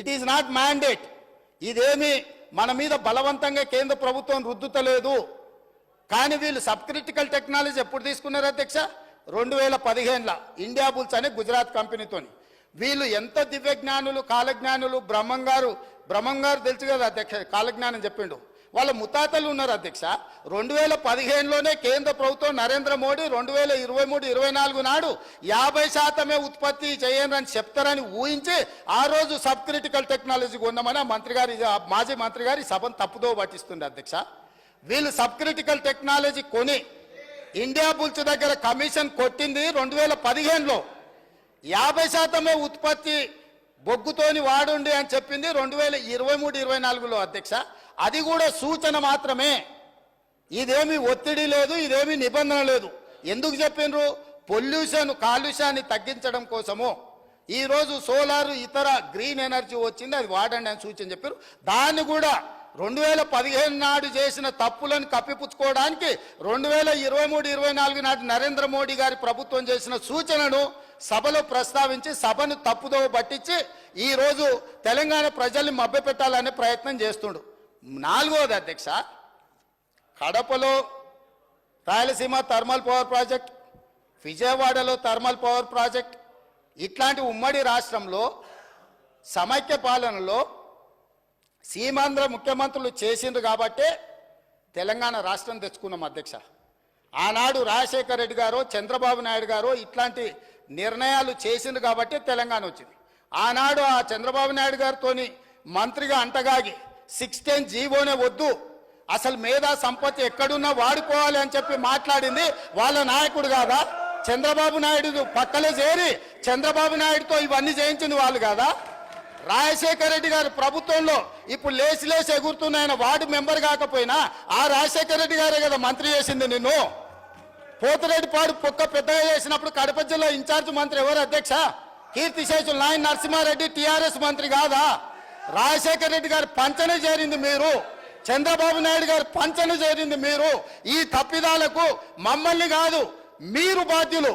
It is not mandate ఇదేమి మన మీద బలవంతంగా కేంద్ర ప్రభుత్వం రుద్దుతలేదు. కానీ వీళ్ళు సబ్ క్రిటికల్ టెక్నాలజీ ఎప్పుడు తీసుకున్నారు అధ్యక్ష? రెండు వేల పదిహేనులో. ఇండియా బుల్స్ అనే గుజరాత్ కంపెనీతోని. వీళ్ళు ఎంత దివ్యజ్ఞానులు కాలజ్ఞానులు బ్రహ్మం గారు తెలుసు కదా అధ్యక్ష కాలజ్ఞానం చెప్పిండు. వాళ్ళ ముతాతలు ఉన్నారు అధ్యక్ష. రెండు వేల పదిహేనులోనే కేంద్ర ప్రభుత్వం నరేంద్ర మోడీ రెండు వేల ఇరవై మూడు ఇరవై నాలుగు నాడు యాభై శాతమే ఉత్పత్తి చేయనని చెప్తారని ఊహించి ఆ రోజు సబ్ క్రిటికల్ టెక్నాలజీ కొన్నామని మంత్రి గారి మాజీ మంత్రి గారి సభను తప్పుదో పట్టిస్తుంది అధ్యక్ష. వీళ్ళు సబ్ క్రిటికల్ టెక్నాలజీ కొని ఇండియా బుల్స్ దగ్గర కమిషన్ కొట్టింది రెండు వేల పదిహేనులో. యాభై శాతమే ఉత్పత్తి బొగ్గుతోని వాడుండి అని చెప్పింది రెండు వేల ఇరవై మూడు ఇరవై నాలుగులో అధ్యక్ష. అది కూడా సూచన మాత్రమే. ఇదేమి ఒత్తిడి లేదు ఇదేమి నిబంధన లేదు. ఎందుకు చెప్పిండ్రు పొల్యూషన్ కాలుష్యాన్ని తగ్గించడం కోసము. ఈరోజు సోలార్ ఇతర గ్రీన్ ఎనర్జీ వచ్చింది అది వాడండి అని సూచన చెప్పారు. దాన్ని కూడా రెండు వేల పదిహేను నాడు చేసిన తప్పులను కప్పిపుచ్చుకోవడానికి రెండు వేల ఇరవై మూడు ఇరవై నాలుగు నాటి నరేంద్ర మోడీ గారి ప్రభుత్వం చేసిన సూచనను సభలో ప్రస్తావించి సభను తప్పుదోవ పట్టించి ఈ రోజు తెలంగాణ ప్రజల్ని మభ్యపెట్టాలనే ప్రయత్నం చేస్తుండు. నాలుగవది అధ్యక్ష కడపలో రాయలసీమ థర్మల్ పవర్ ప్రాజెక్ట్ విజయవాడలో థర్మల్ పవర్ ప్రాజెక్ట్ ఇట్లాంటి ఉమ్మడి రాష్ట్రంలో సమైక్య పాలనలో సీమాంధ్ర ముఖ్యమంత్రులు చేసిండ్రు కాబట్టే తెలంగాణ రాష్ట్రం తెచ్చుకున్నాం అధ్యక్ష. ఆనాడు రాజశేఖర రెడ్డి గారు చంద్రబాబు నాయుడు గారు ఇట్లాంటి నిర్ణయాలు చేసిండ్రు కాబట్టి తెలంగాణ వచ్చింది. ఆనాడు ఆ చంద్రబాబు నాయుడు గారితోని మంత్రిగా అంటగాగి సిక్స్టీన్ జీవోనే వద్దు. అసలు మేధా సంపత్తి ఎక్కడున్నా వాడుకోవాలి అని చెప్పి మాట్లాడింది వాళ్ళ నాయకుడు కాదా? చంద్రబాబు నాయుడు పక్కలే చేరి చంద్రబాబు నాయుడుతో ఇవన్నీ చేయించింది వాళ్ళు కాదా? రాజశేఖర రెడ్డి గారు ప్రభుత్వంలో ఇప్పుడు లేచి లేచి ఎగురుతున్న ఆయన వార్డు మెంబర్ కాకపోయినా ఆ రాజశేఖర రెడ్డి గారే కదా మంత్రి చేసింది నిన్ను. పోతిరెడ్డిపాడు పొక్క పెద్దగా చేసినప్పుడు కడప జిల్లా ఇన్ఛార్జ్ మంత్రి ఎవరు అధ్యక్ష? కీర్తిశేషులు నాయన్ నరసింహారెడ్డి టీఆర్ఎస్ మంత్రి కాదా? రాజశేఖర రెడ్డి గారి పంచన చేరింది మీరు. చంద్రబాబు నాయుడు గారి పంచన చేరింది మీరు. ఈ తప్పిదాలకు మమ్మల్ని కాదు మీరు బాధ్యులు.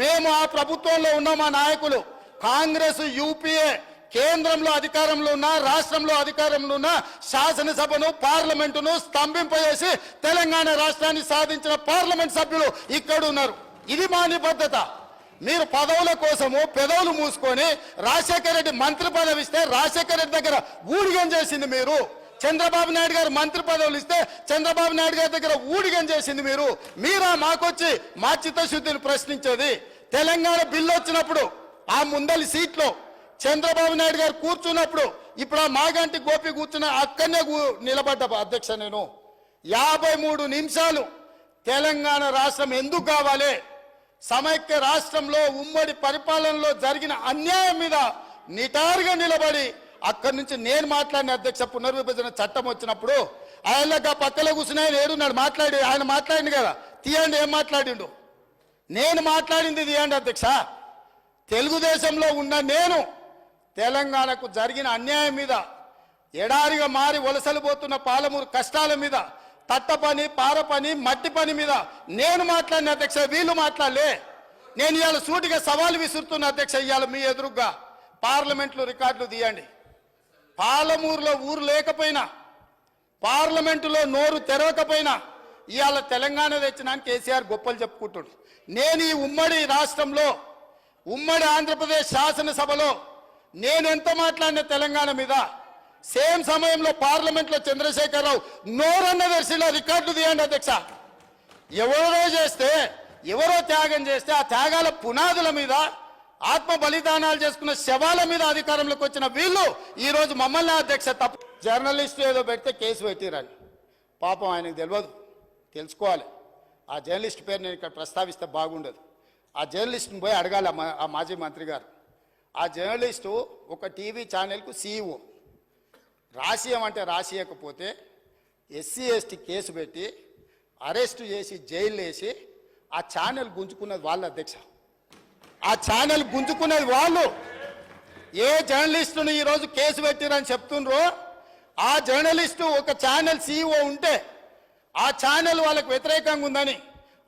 మేము ఆ ప్రభుత్వంలో ఉన్న మా నాయకులు. కాంగ్రెస్ యూపీఏ కేంద్రంలో అధికారంలో ఉన్న రాష్ట్రంలో అధికారంలో ఉన్న శాసనసభను పార్లమెంటును స్తంభింపజేసి తెలంగాణ రాష్ట్రాన్ని సాధించిన పార్లమెంట్ సభ్యులు ఇక్కడ ఉన్నారు ఇది మా నిబద్ధత మీరు పదవుల కోసము పెదవులు మూసుకొని రాజశేఖర రెడ్డి మంత్రి పదవి ఇస్తే రాజశేఖర రెడ్డి దగ్గర ఊడిగం చేసింది మీరు. చంద్రబాబు నాయుడు గారు మంత్రి పదవులు ఇస్తే చంద్రబాబు నాయుడు గారి దగ్గర ఊడిగం చేసింది మీరు. మీరా మాకొచ్చి మా చిత్తశుద్ధిని ప్రశ్నించేది. తెలంగాణ బిల్లు వచ్చినప్పుడు ఆ ముందలి సీట్లో చంద్రబాబు నాయుడు గారు కూర్చున్నప్పుడు ఇప్పుడు ఆ మాగంటి గోపి కూర్చున్న అక్కడనే నిలబడ్డ అధ్యక్ష నేను. యాభై మూడు నిమిషాలు తెలంగాణ రాష్ట్రం ఎందుకు కావాలి? సమైక్య రాష్ట్రంలో ఉమ్మడి పరిపాలనలో జరిగిన అన్యాయం మీద నిటారుగా నిలబడి అక్కడి నుంచి నేను మాట్లాడిన అధ్యక్ష పునర్విభజన చట్టం వచ్చినప్పుడు ఆయన పక్కలో కూర్చుని ఆయన ఏడున్నాడు మాట్లాడి ఆయన మాట్లాడింది కదా తీయండి ఏం మాట్లాడిండు? నేను మాట్లాడింది తీయండి అధ్యక్ష. తెలుగుదేశంలో ఉన్న నేను తెలంగాణకు జరిగిన అన్యాయం మీద ఎడారిగా మారి వలసలు పోతున్న పాలమూరు కష్టాల మీద తట్ట పని పార పని మట్టి పని మీద నేను మాట్లాడిన అధ్యక్ష వీళ్ళు మాట్లాడలే. నేను ఇవాళ సూటిగా సవాలు విసురుతున్న అధ్యక్ష ఇవాళ మీ ఎదురుగా పార్లమెంట్లో రికార్డులు తీయండి. పాలమూరులో ఊరు లేకపోయినా పార్లమెంటులో నోరు తెరవకపోయినా ఇవాళ తెలంగాణ తెచ్చినాను కేసీఆర్ గొప్పలు చెప్పుకుంటుడు. నేను ఈ ఉమ్మడి రాష్ట్రంలో ఉమ్మడి ఆంధ్రప్రదేశ్ శాసనసభలో నేను ఎంత మాట్లాడిన తెలంగాణ మీద సేమ్ సమయంలో పార్లమెంట్లో చంద్రశేఖరరావు నోరన్న దర్శిలో రికార్డు తీయండి అధ్యక్ష. ఎవరో చేస్తే ఎవరో త్యాగం చేస్తే ఆ త్యాగాల పునాదుల మీద ఆత్మ బలిదానాలు చేసుకున్న శవాల మీద అధికారంలోకి వచ్చిన వీళ్ళు ఈరోజు మమ్మల్ని అధ్యక్ష తప్పు జర్నలిస్ట్ ఏదో పెడితే కేసు పెట్టిరని పాపం ఆయనకు తెలియదు తెలుసుకోవాలి. ఆ జర్నలిస్ట్ పేరు నేను ఇక్కడ ప్రస్తావిస్తే బాగుండదు. ఆ జర్నలిస్ట్ని పోయి అడగాలి మా- ఆ మాజీ మంత్రి గారు. ఆ జర్నలిస్టు ఒక టీవీ ఛానల్కు సీఈఓ. రాసియమంటే రాసియకపోతే ఎస్సీ ఎస్టీ కేసు పెట్టి అరెస్టు చేసి జైలు వేసి ఆ ఛానల్ గుంజుకున్నది వాళ్ళ అధ్యక్ష. ఆ ఛానల్ గుంజుకున్నది వాళ్ళు. ఏ జర్నలిస్టును ఈరోజు కేసు పెట్టిరని చెప్తుండ్రో ఆ జర్నలిస్టు ఒక ఛానల్ సీఈఓ ఉంటే ఆ ఛానల్ వాళ్ళకు వ్యతిరేకంగా ఉందని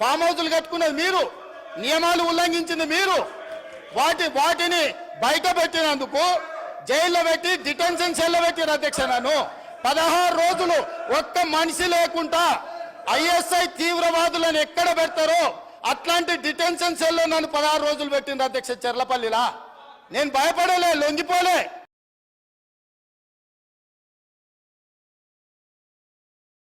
ఫామ్ హౌజులు కట్టుకున్నది మీరు. నియమాలు ఉల్లంఘించింది మీరు. వాటి వాటిని బయట పెట్టినందుకు జైల్లో పెట్టి డిటెన్షన్ సెల్లో పెట్టిన అధ్యక్ష నన్ను. పదహారు రోజులు ఒక్క మనిషి లేకుండా ఐఎస్ఐ తీవ్రవాదులను ఎక్కడ పెడతారో అట్లాంటి డిటెన్షన్ సెల్లో నన్ను పదహారు రోజులు పెట్టింది అధ్యక్ష చెర్లపల్లిలా. నేను భయపడలే లొంగిపోలే.